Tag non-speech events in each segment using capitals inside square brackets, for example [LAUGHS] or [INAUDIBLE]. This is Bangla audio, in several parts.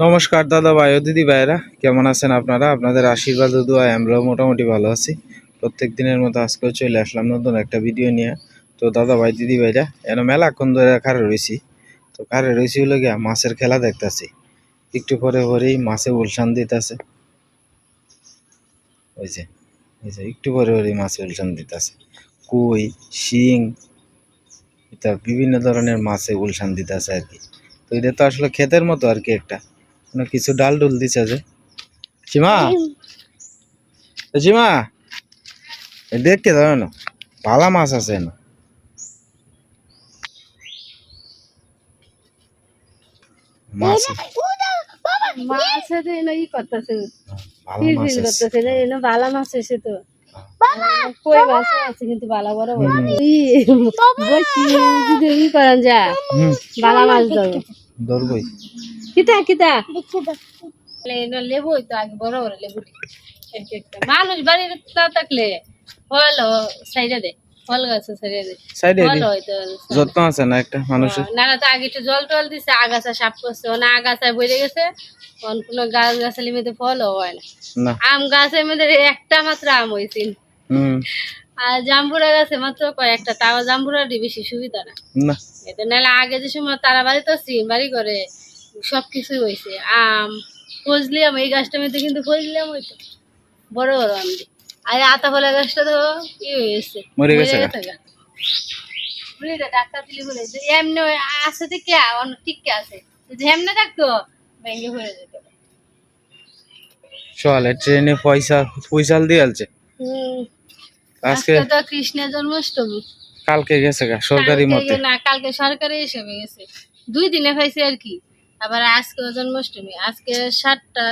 নমস্কার দাদা ভাই ও দিদি ভাইরা কেমন আছেন আপনারা? আপনাদের আশীর্বাদ ও দোয়ায় আমরাও মোটামুটি ভালো আছি। প্রত্যেক দিনের মতো আজকেও চলে আসলাম নতুন একটা ভিডিও নিয়ে। তো দাদা ভাই, দিদি ভাইরা এন মেলাক্ষণ ধরে খারে রয়েছি? তো খারে রয়েছি হলো গিয়া মাছের খেলা দেখতাছি। একটু পরে পরেই মাছে উলসান দিতেছে। ওই যে ওই যে একটু পরে পরেই মাছে উলসান দিতেছে। কই, শিং, এটা বিভিন্ন ধরনের মাছে উলসান দিতেছে আর কি। তো এটা তো আসলে ক্ষেতের মতো আর কি একটা। কোনো কিছু ডাল ডুল দিছে যে। সীমা? এ সীমা দেখতে যাবে না ভালা মাছ আছে না। মাছ মাছ আছে এনে ই করতেছে। ফির ফির করতেছে এনে বালা মাছ এসে তো। কই মাছ আছে কিন্তু বালা বড় বড়। ই বসি যদি করেন যা। বালা মাছ ধরবই। কিতা কিতা? লেবু তো আগে বড় বড় লেবু মানুষ বাড়ির না থাকলে ফল সাইডে দে। ফল গাছ সাইডে দে। সাইডে ফল হয়তো যত্ন আছে না একটা মানুষের? না না তো আগে একটু জল টল দিছে আগাছা সাপ করছে। না আগাছায় বেড়ে গেছে। অন কোনো গাছ মধ্যে ফলও হয় না। না। আম গাছের মধ্যে একটা মাত্র আম হয়েছে হুম। আর জাম্বুরা গাছে মাত্র কয়েকটা তাও জাম্বুরাটি বেশি সুবিধা না। না। এটা নাহলে আগে যে সময় তারা বাড়িতে সিম বাড়ি করে সব কিছুই হয়েছে আম ফজলি আম এই গাছটার মধ্যে কিন্তু ফজলি আম হইতো। বড় বড় আম। আর আতা ফলের গাছটা তো ই হয়েছে মরে গেছে গা। গা। বুঝলি ডাক্তার দিলি বলে যে এমনি আছে তো কে অন্য ঠিক কে আছে? যদি এমনি থাকতো ব্যাঙ্গে ভরে যেত। চলে ট্রেনে পয়সা পয়সা দিয়ে আলছে। আজকে আজকে তো কৃষ্ণের জন্মাষ্টমী। কালকে গেছে সরকারি মতে। না কালকে সরকারি হিসেবে গেছে। দুই দিনে খাইছে আর কি। আবার আজকে জন্মাষ্টমী। আজকে সাতটা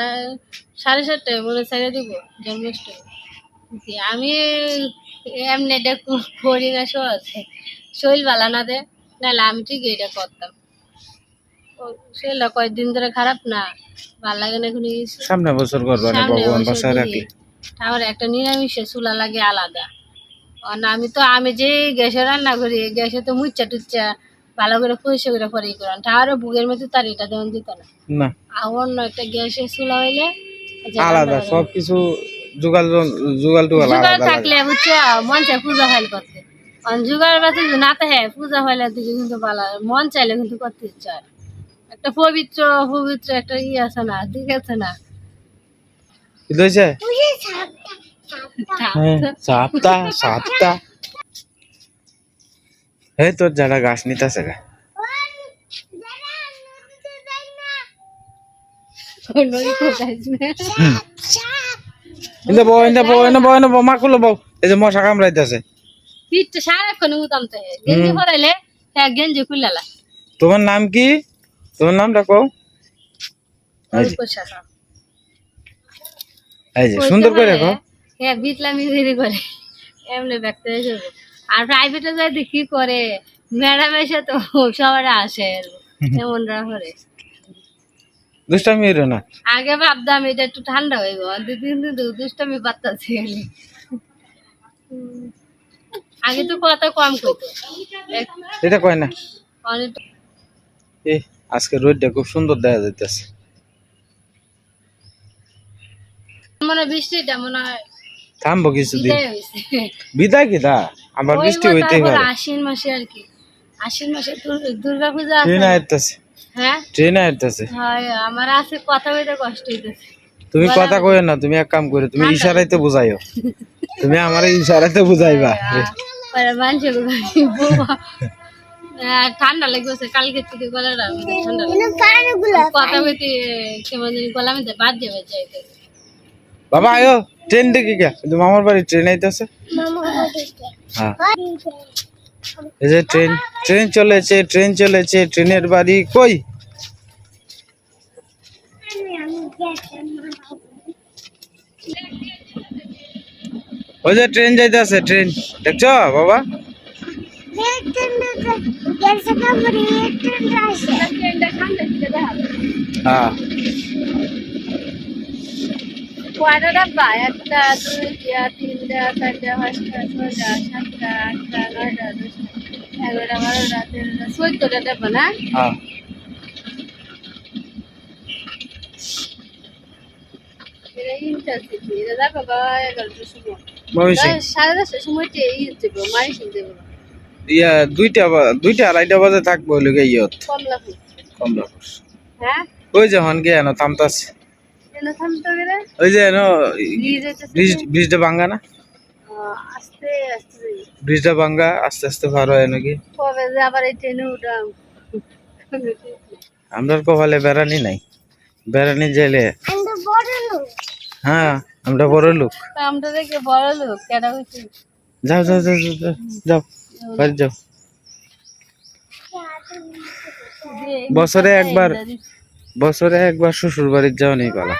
সাড়ে সাতটায় মনে ছেড়ে দিব জন্মাষ্টমী। আমি এমনি এটা করি না সহজ শৈল বালা না দে নাহলে আমি ঠিক এটা করতাম। শরীরটা কয়েকদিন ধরে খারাপ না ভালো লাগে না এখন সামনে বছর করব ভগবান বাসায়। রাখলে আমার একটা নিরামিষে চুলা লাগে আলাদা। আমি তো আমি যে গ্যাসে রান্না করি গ্যাসে তো মুচ্চা টুচ্চা ভালো করে পয়সা করে পরে করেন। তারও বুকের মধ্যে তার এটা দেওয়ান দিত না। না। আর অন্য একটা গ্যাসের চুলা হইলে আলাদা সব কিছু জোগাল জোগাল টোগাল আলাদা থাকলে বুঝছে মন চায় পূজা ফাইল করতে। আর জোগাড় বাতে না থাকে পূজা ফাইলের দিকে কিন্তু ভালো মন চাইলে কিন্তু করতে ইচ্ছা হয়। একটা পবিত্র পবিত্র একটা ই আছে না দিক আছে না। কি হয়েছে হ্যাঁ সাতটা সাতটা বউ মা খুলো বউ। এই যে মশা কামড়াইতেছে। হয়। তোমার নাম কি? তোমার নামটা যে। সুন্দর করে রাখো হ্যাঁ বিটলামি করে। এমনি ব্যক্ত হয়ে যাবে। আর প্রাইভেটে যাইতে কি করে ম্যাডাম এসে তো সবাই আসে [LAUGHS] এমন করে। দুষ্টামি না? আগে ভাবতাম এটা একটু ঠান্ডা হইব দুই দিন দিন দুষ্টামি পাত্তাছি আগে তো কথা কম কইতো। এটা কয় না? এ আজকে রোদটা খুব সুন্দর দেখা যাইতেছে। মনে বৃষ্টিটা মনে হয় থামবো কিছুদিন। বিদায় বিদায় কি দা আবার বৃষ্টি হইতেই পারে। আশ্বিন মাসে আর কি। আশ্বিন মাসে দুর- দুর্গা পূজা আছে। ট্রেন? আইতেছে। হ্যাঁ? ট্রেন আইতেছে। হয় আমার আছে কথা বলতে কষ্ট হইতেছে। তুমি কথা কইও না তুমি এক কাম করে তুমি ইশারাইতে বুঝাইও। তুমি আমার ইশারাইতে বুঝাইবা। পরে মানুষের ঠান্ডা লাগছে কালকে থেকে গলাটা ঠান্ডা কথা বলতে কেমন জানি গলা মধ্যে বাদ যাবে যাইতে বাবা, আয়ো ট্রেন দেখি কে কিন্তু মামার বাড়ি ট্রেন আইতেছে। হ্যাঁ। এই যে ট্রেন ট্রেন চলেছে ট্রেন চলেছে ট্রেনের বাড়ি কই? ওই যে ট্রেন যাইতেছে ট্রেন দেখছ বাবা? হ্যাঁ। কয়টা ডাব্বা একটা দুইটা তিনটা চারটা পাঁচটা ছয়টা সাতটা আটটা নয়টা দশটা এগারোটা বারোটা তেরোটা চোদ্দটা ডাব্বা না দুইটা আড়াইটা বাজে থাকব কমলাপুর কমলাপুর হ্যাঁ ওই যে হন গিয়ে থামতাছে ওই যে ব্রিজটা ভাঙ্গা না? আস্তে আস্তে যাই। ব্রিজটা ভাঙ্গা আস্তে আস্তে পার হয় নাকি? আমরা কপালে বেড়ানি নাই। বেড়ানি জেলে। হ্যাঁ আমরা বড় লোক। আমরা দেখে বড় লোক কেন যাও যাও যাও যাও, যাও যাও বাড়ি যাও। বছরে একবার। বছরে একবার শ্বশুর বাড়ির যাও নেই পালা।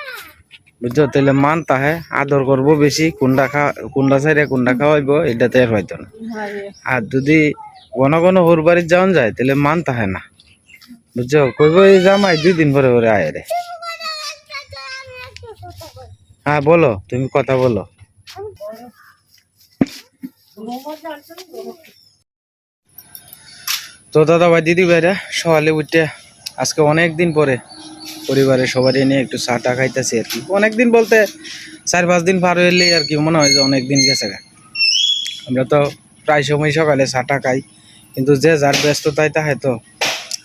বুঝছ? তাহলে মান তাহে, আদর করব বেশি, কুন্ডা খা কুন্ডা সাইডে কুন্ডা খাওয়াইবো এটাতে আর হয়তো না। আর যদি ঘন ঘন হোর বাড়ির যাওয়ান যায় তাহলে মান তাহে না। বুঝছ? কইব এই জামাই, দুই দিন পরে পরে আয় রে। হ্যাঁ বলো, তুমি কথা বলো। তো দাদা ভাই দিদি ভাইরা সকালে উঠে আজকে অনেক দিন পরে পরিবারের সবারই নিয়ে একটু চা টা খাইতেছি আর কি। অনেকদিন বলতে চার পাঁচ দিন পার হইলেই আর কি মনে হয় যে অনেক দিন গেছে গা। আমরা তো প্রায় সময় সকালে চা টা খাই কিন্তু যে যার ব্যস্ততায় তাহে তো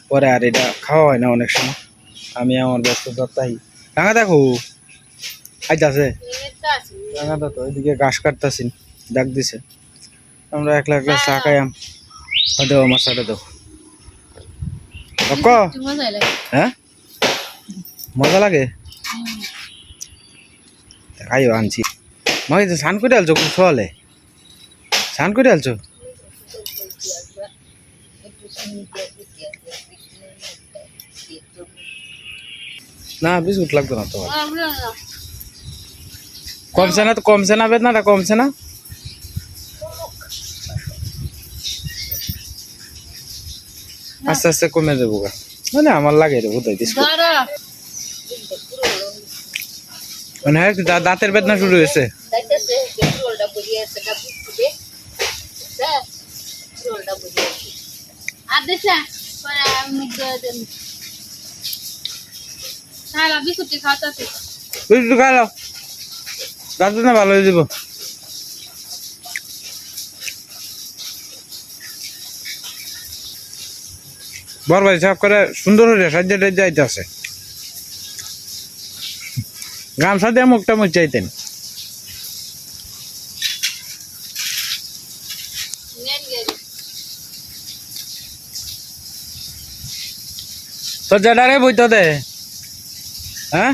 পরে আর এটা খাওয়া হয় না অনেক সময়। আমি আমার ব্যস্ততা তাই। রাঙা দেখো আইতাছে। রাঙা দা তো ওইদিকে ঘাস কাটতাছি ডাক দিছে। আমরা একলা একলা চা খাইয়াম ও দেও আমার মজাই লাগে। হ্যাঁ? মজা লাগে? আইও আনছি। মই তো স্নান করে আলছো খুব সকালে স্নান করে আলছো। না বিস্কুট লাগতো না তোমার কমছে না তো কমছে না বেদনাটা কমছে না আস্তে আস্তে কমে দেবো গা মানে আমার লাগে রে বোধহয় বিস্কুট ধরো মানে দাঁতের বেদনা শুরু হয়েছে। হ্যাঁ আছে। ভালো হয়ে যাব। বর ভাই সব করে সুন্দর হয়ে সাজ্জা টাজ্জা যাইতেছে গামছা দিয়ে মুখটা মুচাইতেন। তো জেডারে বইতো দে। হ্যাঁ?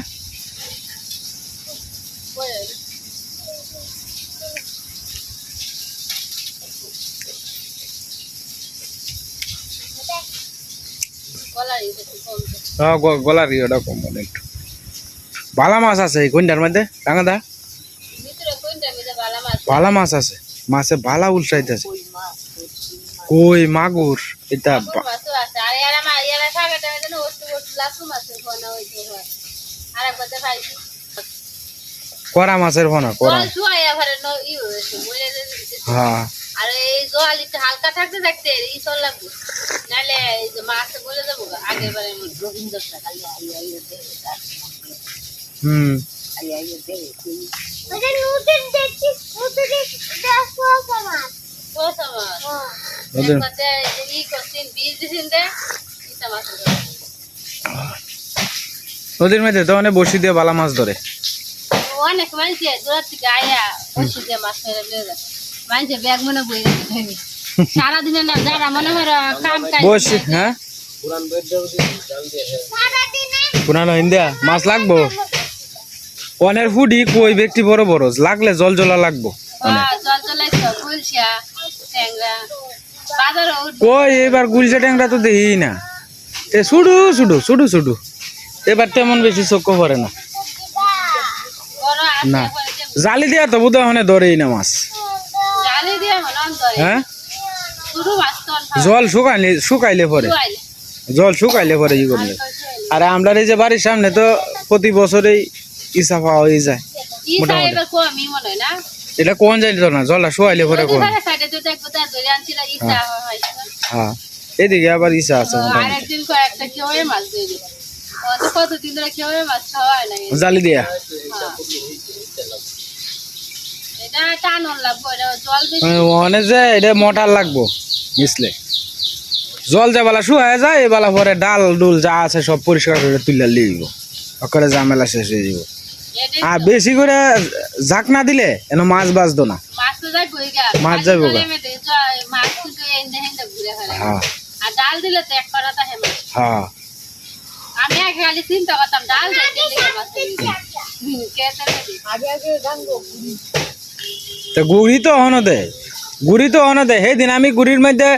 গলার হ্যাঁ ইয়েটা কম মনে একটু। ভালা মাছ আছে এই কোনটার মধ্যে টাঙা দা? ভিতরে বালা মাছ ভালা মাছ আছে মাছে ভালা উলসাইতেছে কই মাগুর এটা আছে। করা মাছের ফোনা করা হ্যাঁ আর এই জল একটু হালকা থাকতে থাকতে ই চল লাগবে। নাহলে মাছ বলে। আগের বারে রবীন্দ্র আই হুম। নদীর মধ্যে তো অনেক বসি দিয়ে বালা মাছ ধরে। অনেক মানুষে দূর থেকে আয়া বসে দিয়ে মাছ ধরে মানুষে ব্যাগ মনে বই রেখে সারাদিনে না যারা মনে হয়? কাম কাজ বসি হ্যাঁ পুরানো ইন্ডিয়া মাছ লাগবো? অনেক ফুডি কই? ব্যক্তি বড় বড়। লাগলে জল জলা লাগবো। কই এবার গুলচা ট্যাংরা তো দেখি না। এ শুডু শুডু শুডু শুডু এবার তেমন বেশি চক্ষ পড়ে না। না। জালি দিয়া তো বোধ হয় ধরেই না মাছ। হ্যাঁ? জল শুকাইলে শুকাইলে পরে। জল শুকাইলে পরে ই করলে? আর আমরা এই যে বাড়ির সামনে তো প্রতি বছরেই ইসা পাওয়া হয়ে যায়। এটা কোন যাইল তো না জলটা শুকাইলে পরে কোন। হয়। হ্যাঁ এদিকে আবার ইসা আছে জালি দিয়া। হ্যাঁ। জল মনে যে এটা মোটার লাগবো মিশলে জল যে বেলা শুয়ে যায় এ বেলা পরে ডাল ডুল যা আছে সব পরিষ্কার করে তুলে লিয়ে দিব ওখানে ঝামেলা শেষ হয়ে যাব আর বেশি করে ঝাঁক না দিলে এন মাছ বাঁচতো না। মাছ যাইবো ফেলে। হ্যাঁ। হ্যাঁ। তো গুড়ি তো হনো দে গুড়ি তো হনো দে। সেই দিন আমি গুড়ির মধ্যে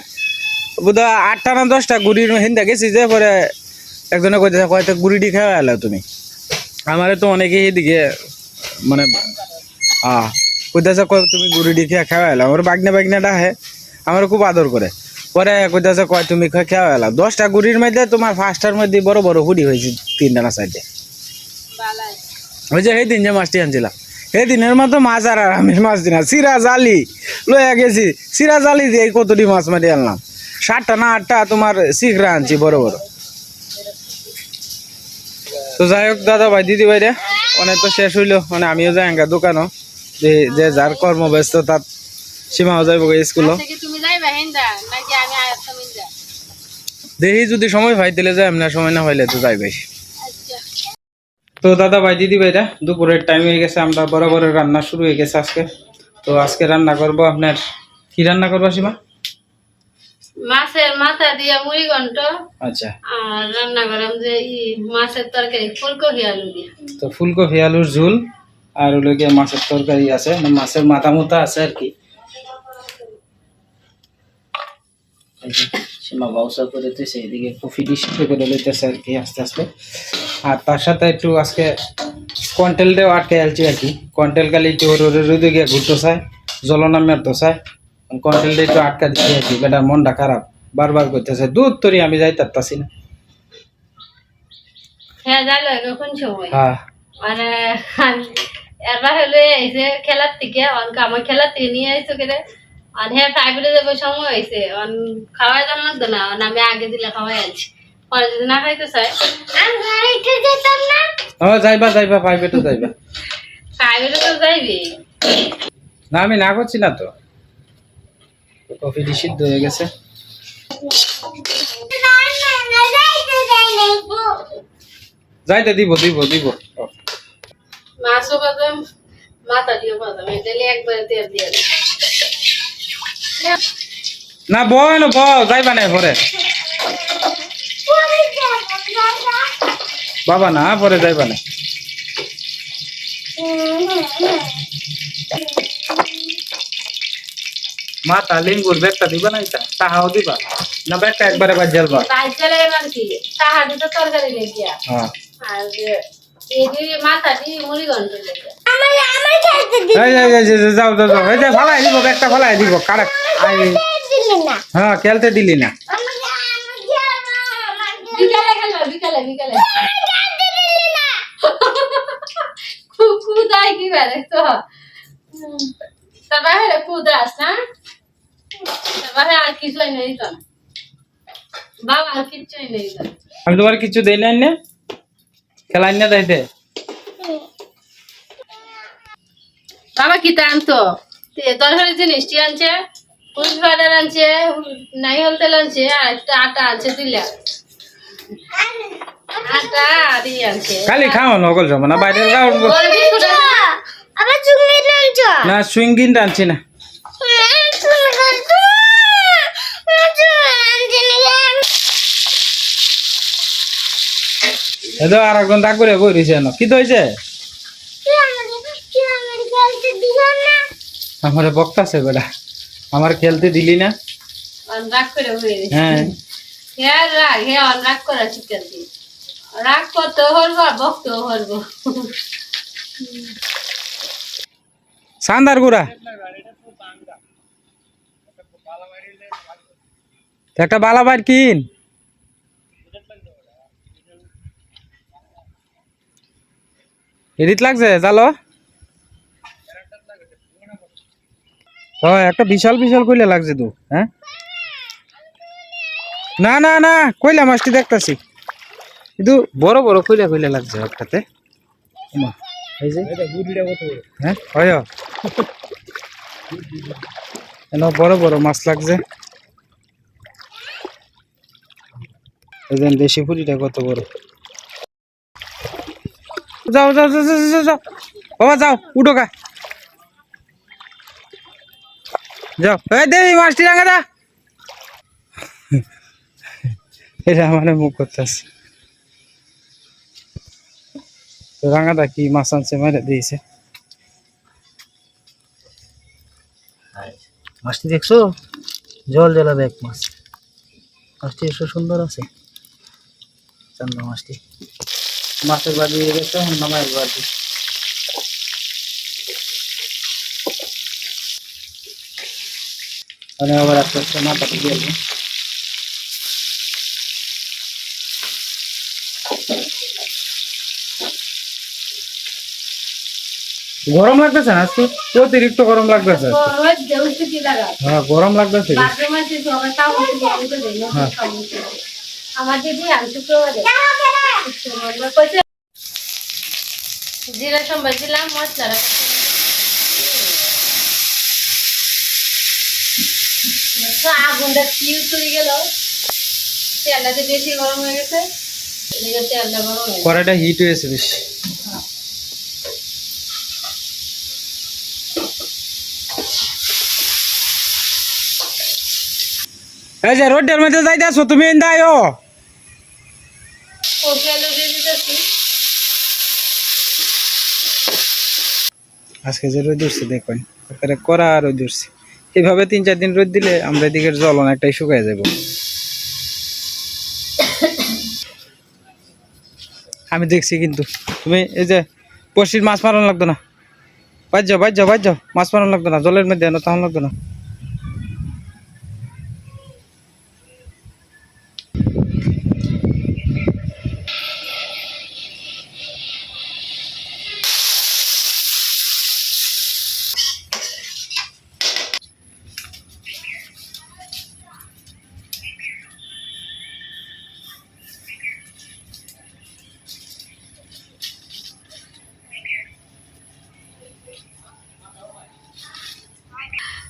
বোধ আটটা না দশটা গুড়ির হিন্দা গেছি যে পরে একজনে কইতেছে কয়তো গুড়িটি খেয়ে এলো তুমি। আমারে তো অনেকে এদিকে মানে হ্যাঁ কইতেছে কয় তুমি গুড়িটি খেয়ে খাওয়া এলো আমার বাগনা বাগনাটা হে আমার খুব আদর করে। পরে কইতেছে কয় তুমি খেয়ে এলো দশটা গুড়ির মধ্যে তোমার ফার্স্টার মধ্যে বড় বড় হুডি হয়েছে তিনটা না সাইডে ওই যে সেই দিন যে মাছটি আনছিলাম সেই দিনের মতো মাছ আর আমি মাছ দিনা। সিরা জালি, লইয়া গেছি। সিরা জালি দিয়ে কতটি মাছ মারি আনলাম? সাতটা না আটটা তোমার শিখরা আনছি বড় বড়। তো যাই হোক দাদা ভাই দিদি ভাইরা অনেক তো শেষ হইল। মানে আমিও যাই আঙ্গা দোকানও। যে যে যার কর্মব্যস্ত তার সীমাও যাইব স্কুলও। মিন্দা দেখি যদি সময় ভাই দিলে যাই না সময় না পাইলে তো যাইবে আচ্ছা তো দাদা ভাই দিদি ভাইরা দুপুরের টাইম হয়ে গেছে আমরা বরাবর রান্না শুরু হয়ে গেছে আজকে। তো আজকে রান্না করব আপনার কি রান্না করব সীমা? মাছের মাথা দিয়ে মুড়ি ঘন্ট। আচ্ছা। আর রান্না করলাম যে মাছের তরকারি ফুলকপি আলু দিয়ে। তো ফুলকপি আলুর ঝুল আর হলো গিয়ে মাছের তরকারি আছে মানে মাছের মাথা মুথা আছে আর কি। সীমা বাউসা করে দিতেছে এদিকে কফি ডিস্ট্রি করে লইতেছে আর কি আস্তে আস্তে। আর তার সাথে একটু আজকে কন্টেলটাও আটকে আলছি আর কি। কন্টেল কালি একটু রোদে গিয়ে ঘুরতে চায় জলনা মেরতে চায় কন্টেলটা একটু আটকা আর কি বেটার মনটা খারাপ। বারবার করতেছে দূর তরি আমি যাই তারতাছি না। হ্যাঁ যাইলো কখন সময়? হ্যাঁ। মানে এবার হলে এই যে খেলার থেকে অনকে আমার খেলার থেকে নিয়ে আইসো কেটে অন হ্যাঁ যাব সময় হয়েছে অন খাওয়াই দাম লাগতো না অন আমি আগে দিলে খাওয়াই আনছি। পরে যদি না খাইতে চাই ও যাইবা যাইবা পাইবে তো যাইবা। তো যাইবি। না আমি না করছি না তো। কফিটি সিদ্ধ হয়ে গেছে। যাইতে দিব দিব দিব। মাছও বাদাম মাথা দিয়ে বাদাম এটা একবারে তেল দিয়ে। না বয় না ব যাইবা না পরে বাবা না পরে যাইবা না। মা তা লিঙ্গুর ব্যাগটা দিবা না এটা? তাহাও দিবা। না ব্যাগটা একবারে বাদ জ্বালবা রাইতেলে এবার কি। তাহার তো তরকারি লেগিয়া হ্যাঁ। আর এই যে মাথা দিয়ে মুড়ি গন্ধ লেগে এই এই, এই, এই, যাও যাও যাও। এই যে ফালাই দিব ব্যাগটা ফালাই দিব কারেক্ট হ্যাঁ খেলতে দিলি না। বিকালে খেলো বিকালে বিকালে। কুদাই কি বেড়ে তো? তার বাইরে কুদাস না আমি তোমার কিছু দেই নাই না? খেলাই না দাইতে। বাবা কি তা আনতো তরকারি জিনিসটি আনছে? ফুল পাউডার আনছে নাইহল তেল আনছে আর একটা আটা আনছে দিলা আটা আর ই আনছে। খালি খাও নকল জমা না বাইরে না সুইঙ্গিন টানছি না। এতো আর একজন দাগ করে কই না কি তো হয়েছে আমার বক্তাছে বেটা। আমার খেলতে দিলি না। রাগ করে হয়ে হ্যাঁ। হ্যাঁ রাগ হ্যাঁ রাগ করা চিকেন দি রাগ করতে হরবো আর বকতে হরবো। সান্দার গুড়া। একটা বালাবাইট কিন। এদিত লাগছে? জালো? হয়, একটা বিশাল বিশাল কইলে লাগছে তো হ্যাঁ? না না না, কইলা মাছটি দেখতাছি। কিন্তু বড় বড় কইলা কইলা লাগছে একটাতে। এই যে। হ্যাঁ হয় বড় বড় মাছ লাগছে। দেশি পুরিটা কত বড়। যাও যাও যাও যাও, যাও বাবা যাও উঠো গা। যাও। এই দে মাছটি রাঙা দা। এটা মানে মুখ করতেছে রাঙাদা কি মাছ আনছে মেরে দিয়েছে। মাছটি দেখছ? জল জলা দেখ মাছ। মাছটি এসে সুন্দর আছে। চান্দা মাছটি। মাছের বাড়ি দিয়ে গেছে নামায়ের বাড়ি মানে আবার আস্তে আস্তে মাথা দিয়ে গরম লাগতেছে না আজকে? অতিরিক্ত গরম লাগতেছে। হ্যাঁ গরম লাগতেছে। বাথরুম জিরা সম্বাদ দিলাম মশলা আগুনটা কি চলে গেল। বেশি গরম হয়ে গেছে। হিট হয়েছে বেশি। এই যে রোডের মধ্যে যাইতেছো, তুমি এন্দায়ও আজকে যে রোদ উঠছে দেখুন একেবারে কড়া রোদ উঠছে। এইভাবে তিন চার দিন রোদ দিলে আমরা এদিকের জল অনেকটাই শুকায় যাব। আমি দেখছি কিন্তু, তুমি এই যে পড়শির মাছ মারানো লাগতো না। বাজ যাও বাজ যাও বাজ যাও মাছ মারানো লাগতো না, জলের মধ্যে তখন লাগতো না।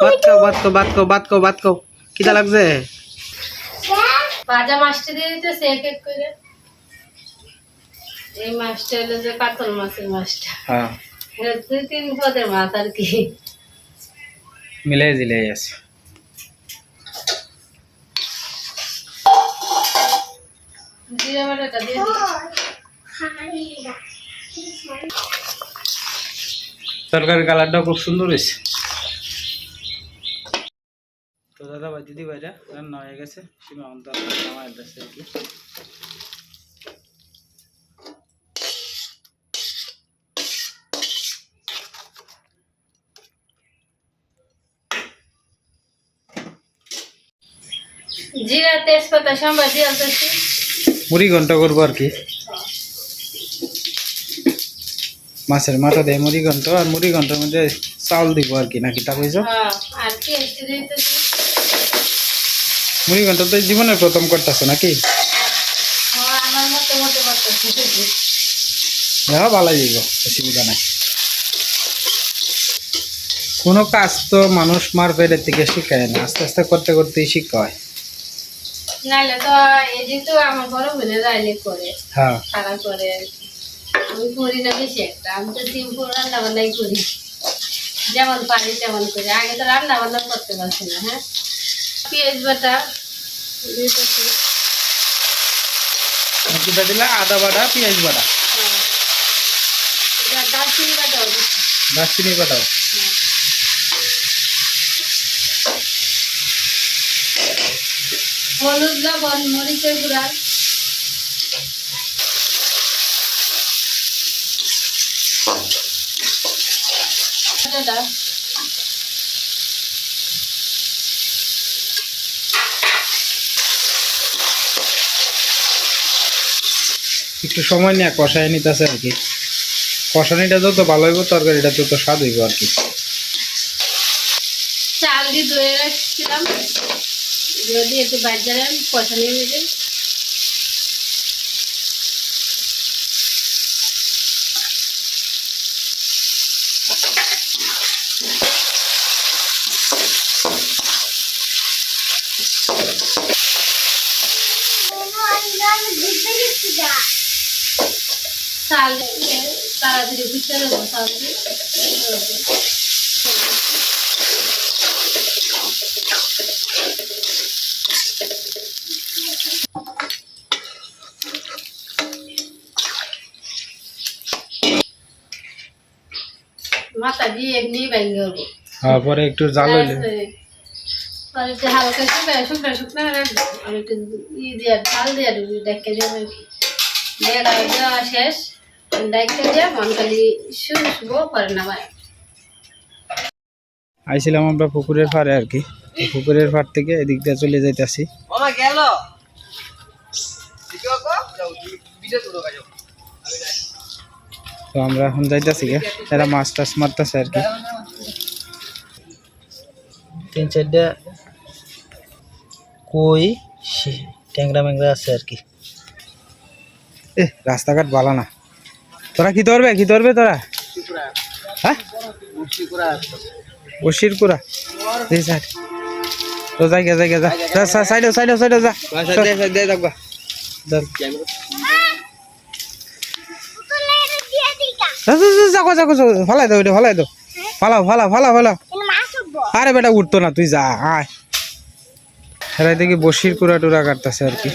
কো বাত কো বাত কো কিটা লাগছে? ভাজা মাছটা দিয়ে দিতেছে এক এক করে। এই মাছটা হলো যে কাতল মাছের মাছটা। হ্যাঁ। দুই তিন পদের মাছ আর কি। মিলাই দিলাই আছে। জিরা বাটাটা দিয়ে দিই। তরকারির কালারটা খুব সুন্দর হয়েছে। তো দাদা ভাই দিদি ভাইরা রান্না হয়ে গেছে আর কি। জিরা তেজপাতা সাম্বার দিয়ে আনতেছি। মুড়ি ঘন্ট করব আর কি। মাছের মাথা দিয়ে মুড়ি ঘন্ট আর মুড়ি ঘণ্টার মধ্যে চাউল দিব আর কি নাকি তা কইছ? হ্যাঁ আর কি দিতেছি। মুড়ি ঘন্ট তো জীবনের প্রথম করতেছে নাকি? হ্যাঁ ভালো যাইব অসুবিধা নাই। কোনো কাজ তো মানুষ মার পেটের থেকে শিখায় না আস্তে আস্তে করতে করতেই শিক্ষা হয়। নাইলে তো এই যে তো আমার বড় বোনে রাইলে করে হ্যাঁ। খারাপ করে আমি করি না বেশি একটা আমি তো সিম্পল রান্না বান্নাই করি। যেমন পারি তেমন করি। আগে তো রান্না বান্না করতে পারছি না হ্যাঁ? পেঁয়াজ বাটা কিছুটা দিলে আদা বাটা পেঁয়াজ বাটা। হ্যাঁ। দারচিনি বাটাও হ্যাঁ। হলুদ একটু সময় নিয়ে কষায় নিতেছে আর কি। কষানিটা যত ভালো হইব, তরকারিটা তত স্বাদ হইব আর কি। চাল দিয়ে ধুয়ে রাখছিলাম। যদি একটু বাজারে কষানি নিয়ে নিতে চাল দিয়ে চাল দিয়ে মাথা দিয়ে এমনি ভেঙে যাব তারপরে একটু জাল হইলে। আর একটু হালকা শুকনা শুকনা শুকনা রাখব আর একটু ই দিয়ে ঝাল দিয়ে দেবো ডেকে দেবো আর কি দেড়া দেওয়া শেষ। আইছিলাম আমরা পুকুরের পাড়ে আর কি। পুকুরের পাড় থেকে এদিক দিয়ে চলে যাইতাছি। তো আমরা এখন যাইতাছি গে এরা মাছ টাছ মারতেছে আর কি। তিন চারটা কই ট্যাংরা ম্যাংরা আছে আর কি। এ রাস্তাঘাট ভালো না। তোরা কি ধরবে কি ধরবে তোরা হ্যাঁ বসির কুড়া তো যাই গে যাই গে যা যা সাইডে সাইডে সাইডে যা যা, যা, যাকো যাকো ফালাই দাও এটা ফালাই দাও ফালাও ফালাও ফালাও ফালাও আরে বেটা উঠতো না তুই যা আয় হেরাই দেখি বসির কুড়া টুরা কাটতেছে আর কি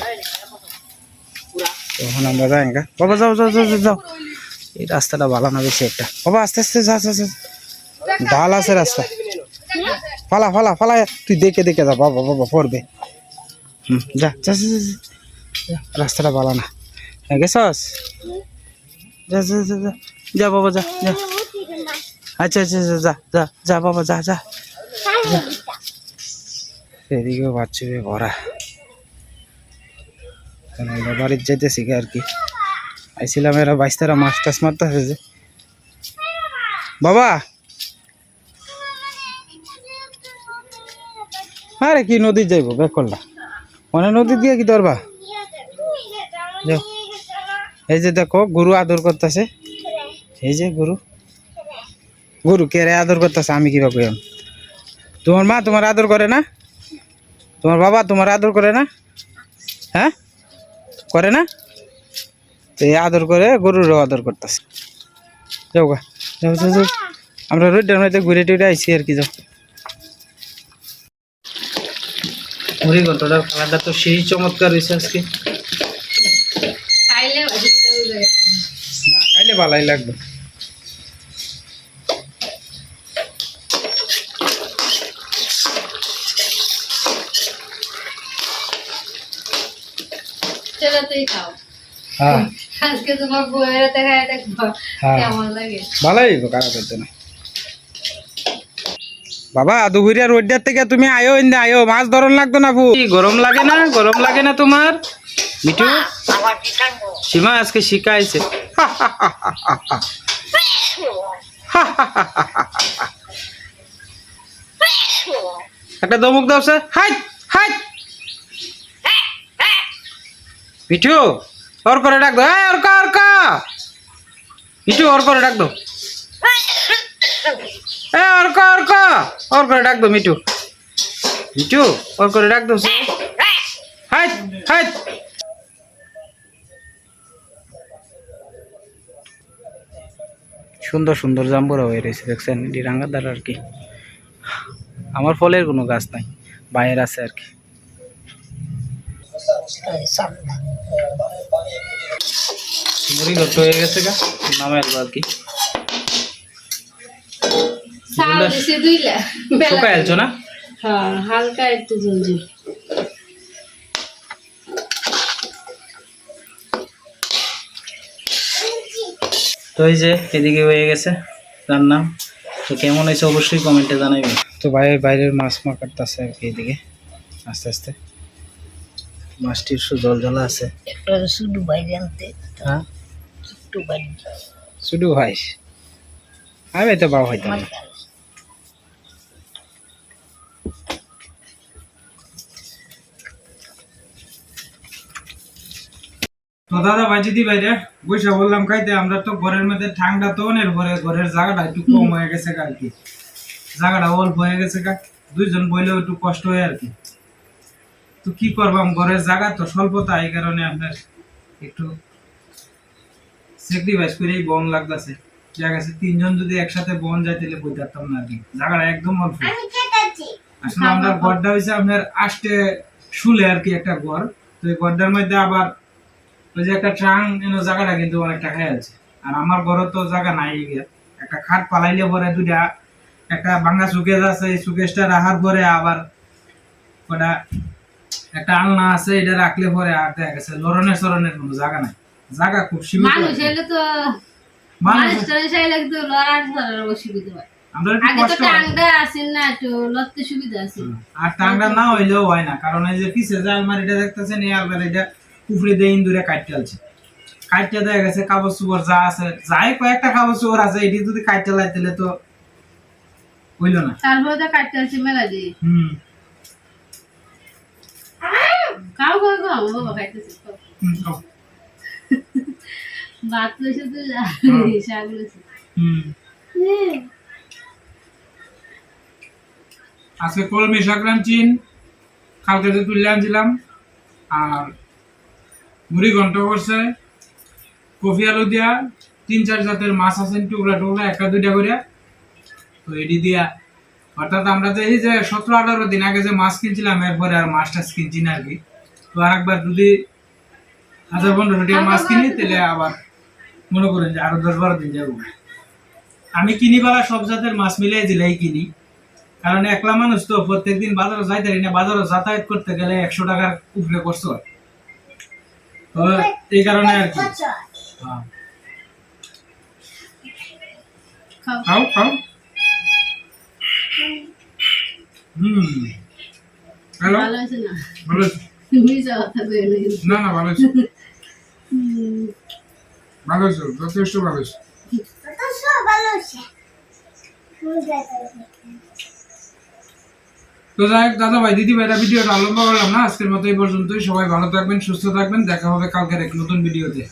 তখন আমরা যাই বাবা যাও যাও যাও, যাও এই রাস্তাটা ভালো না বেশি একটা। বাবা আস্তে আস্তে যা যা যা। ঢাল আছে রাস্তা। ফালা ফালা ফালা তুই দেখে দেখে যা বাবা বাবা পড়বে। হুম যা যা যা, যা, যা। যা, রাস্তাটা ভালো না। হ্যাঁ যা যা যা যা। যা বাবা যা যা। আচ্ছা আচ্ছা আচ্ছা, যা যা যা বাবা যা যা। যা। এদিকেও বাচ্চুবে ভরা। বাড়ির যাইতেছি গে আর কি। আইছিলাম এরা বাইশতারা মাছ টাছ মারতেছে যে বাবা! আরে কি নদী যাইবো? বেক করলা মানে নদী দিয়ে কি ধরবা? এই যে দেখো, গরু আদর করতেছে। এই যে গরু। গরু কে রে আদর করতেছে? আমি কীভাবে কইম তোমার মা তোমার আদর করে না? তোমার বাবা তোমার আদর করে না? হ্যাঁ? করে না? তো এই আদর করে গরুরও আদর করতেছে। যাও গা আমরা রোডের মধ্যে ঘুরে টুরে আইছি আর কি যাও। মুড়ি ঘন্টটার তো সেই চমৎকার হয়েছে আজকে। না খাইলে ভালোই লাগবে। হ্যাঁ। আজকে তোমার দেখব হ্যাঁ। কেমন লাগে? ভালোই না। বাবা দুপুরিয়া রোডের থেকে তুমি আয়ো ইন্দে আয়ো। মাছ ধরন লাগতো না ভু গরম লাগে না? গরম লাগে না তোমার? মিঠু? সীমা আজকে শিখাইছে। একটা দমুক দাও স্যার। Hi hi Mithu? ওর করে ডাক দো এই অর্কা অর্কা মিঠু ওর করে ডাক দো এ অর্ক অর্ক ওর করে ডাক দো মিটু মিঠু ওর করে ডাক দো হাই হাই সুন্দর সুন্দর জাম্বুরা হয়ে রয়েছে দেখছেন? এটি রাঙ্গাদার আর কি। আমার ফলের কোনো গাছ নাই বাইরে আছে আর কি। মুড়ি ঘট হয়ে গেছে গা নামে আসব আর কি। আলছো না? হ্যাঁ হালকা একটু ঝোল ঝোল তো এই যে এদিকে হয়ে গেছে রান্না। তো কেমন হয়েছে অবশ্যই কমেন্টে জানাবেন তো ভাই বাইরের মাছ মা কাটতেছে আর কি এইদিকে আস্তে আস্তে। মাছটি একটু জল জলা আছে। একটা শুধু বাইরে আনতে হ্যাঁ? একটু বাইরে শুধু ভাই। আমি তো বাবা হইতাম। তো দাদা ভাই দিদি ভাইরে বৈশা বললাম খাইতে আমরা তো ঘরের মধ্যে ঠান্ডা তো অনেক ঘরে ঘরের জায়গাটা একটু কম হয়ে গেছে আর কি। জায়গাটা অল্প হয়ে গেছে দুইজন বইলেও একটু কষ্ট হয় আর কি। তো কি করবাম ঘরের জায়গা তো স্বল্পতা এই কারণে আপনার একটু স্যাক্রিফাইস করেই বন লাগতেছে। দেখা গেছে তিনজন যদি একসাথে বন তাহলে বই পারতাম না আর কি। জায়গাটা একদম অল্প। আসলে আমরা ঘরটা হয়েছে আপনার আষ্টে শুলে আর কি একটা ঘর। তো এই ঘরটার মধ্যে আবার ওই যে একটা ট্রাং এনো জায়গাটা কিন্তু অনেকটা খাই আছে। আর আমার ঘরে তো জায়গা নাই একটা খাট পালাইলে পরে দুটা একটা ভাঙ্গা সুকেজ আছে এই সুকেজটা রাখার পরে আবার ওটা একটা আলনা আছে এটা রাখলে পরে আর দেখা গেছে লরণের সরণের কোনো জায়গা নাই। জায়গা খুব সীমিত মানুষ। এলে তো মানুষ লড়ার ধরার অসুবিধা হয়। আগে তো হয়। আসেন না একটু লড়তে সুবিধা আছে। আর টাঙ্গা না হইলেও হয় না কারণ এই যে পিছে যে আলমারিটা দেখতেছেন এই আলমারিটা উপরে দিয়ে ইন্দুরে কাটতে কাটতে দেখা গেছে কাগজ চুপড় যা আছে যাই কয়েকটা কাগজ চুপড় আছে এটি যদি কাটতে লাই তো হইল না। তারপরে তো কাটতে মেলা দিয়ে। হুম। বাবা খাইতেছে খাও। [LAUGHS] ভাত তো যা। [LAUGHS] শাক লইছে আজকে কলমি শাক রাঁধছিন কালকে তো তুলে আনছিলাম আর মুড়ি ঘন্ট করছে। কফি আলু দিয়া তিন চার জাতের মাছ আছে টুকরা টুকরা একটা দুইটা করিয়া তো এটি দিয়া অর্থাৎ আমরা তো এই যে সতেরো আঠারো দিন আগে যে মাছ কিনছিলাম এরপরে আর মাছ টাছ কিনছি না আর কি। তো আর একবার যদি হাজার পনেরোশো টাকা মাছ কিনি তাহলে আবার মনে করেন যে আরও দশ বারো দিন যাব। আমি কিনি বেলা সব জাতের মাছ মিলাই দিলেই কিনি। কারণ একলা মানুষ তো প্রত্যেকদিন বাজারে যাইতে পারি না। বাজারে যাতায়াত করতে গেলে একশো টাকার উপরে খরচ হয়। তো এই কারণে আর কি। হ্যাঁ। খাও খাও। হুম। হ্যালো ভালো আছে না? ভালো আছো? কথা কই না না ভালো আছো। ভালো আছো? যথেষ্ট ভালো আছো। তো যাই হোক দাদা ভাই দিদি ভাইরা ভিডিওটা লম্বা করলাম না। আজকের মতো এই পর্যন্তই। সবাই ভালো থাকবেন সুস্থ থাকবেন। দেখা হবে কালকের এক নতুন ভিডিওতে।